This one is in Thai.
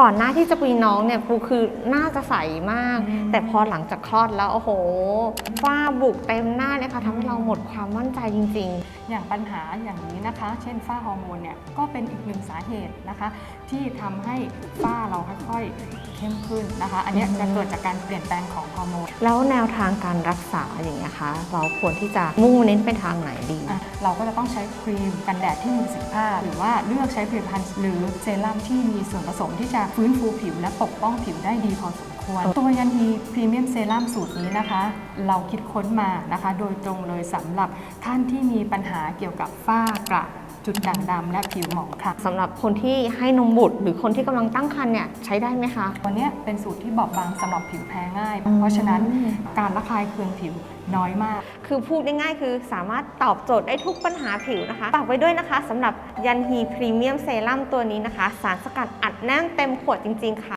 ก่อนหน้าที่จะมีน้องเนี่ยปูคือหน้าจะใสมากอืมแต่พอหลังจากคลอดแล้ว โอ้โหฝ้าบุกเต็มหน้าเลยค่ะทำให้เราหมดความมั่นใจจริงอย่างปัญหาอย่างนี้นะคะ เช่นฝ้าฮอร์โมนเนี่ยก็เป็นอีกหนึ่งสาเหตุนะคะ ที่ทำให้ฝ้าเราค่อยๆ เข้มขึ้นนะคะ อันเนี้ยจะเกิดจากการเปลี่ยนแปลงของฮอร์โมนๆแล้วแนวทางการรักษาอย่างเงี้ยคะเราควรที่จะมุ่งเน้นไปทางไหนดี อะเราก็จะต้องใช้ครีมกันแดดที่มีประสิทธิภาพ หรือว่าเลือกใช้ผลิตภัณฑ์หรือเซรั่มที่มีส่วนผสมที่จะฟื้นฟูผิวและปกป้องผิวได้ดีพอสมควร ตัวยันฮีพรีเมียมเซรั่มสูตรนี้นะคะ เราคิดค้นมานะคะ โดยตรงเลยสำหรับท่านที่มีปัญหาเกี่ยวกับฝ้ากระ จุดด่างดำและผิวหมองคล้ำสำหรับคนที่ให้นมบุตร หรือคนที่กำลังตั้งครรภ์เนี่ยใช้ได้ไหมคะวันเนี้ยเป็นสูตรที่บอบบางสำหรับผิวแพ้ง่าย อืม เพราะฉะนั้นการระคายเคืองผิวน้อยมาก คือพูดง่ายๆ คือสามารถตอบโจทย์ได้ทุกปัญหาผิวนะคะฝากไว้ด้วยนะคะสำหรับยันฮีพรีเมียมเซรั่มตัวนี้นะคะ สารสกัดอัดแน่นเต็มขวดจริงๆค่ะ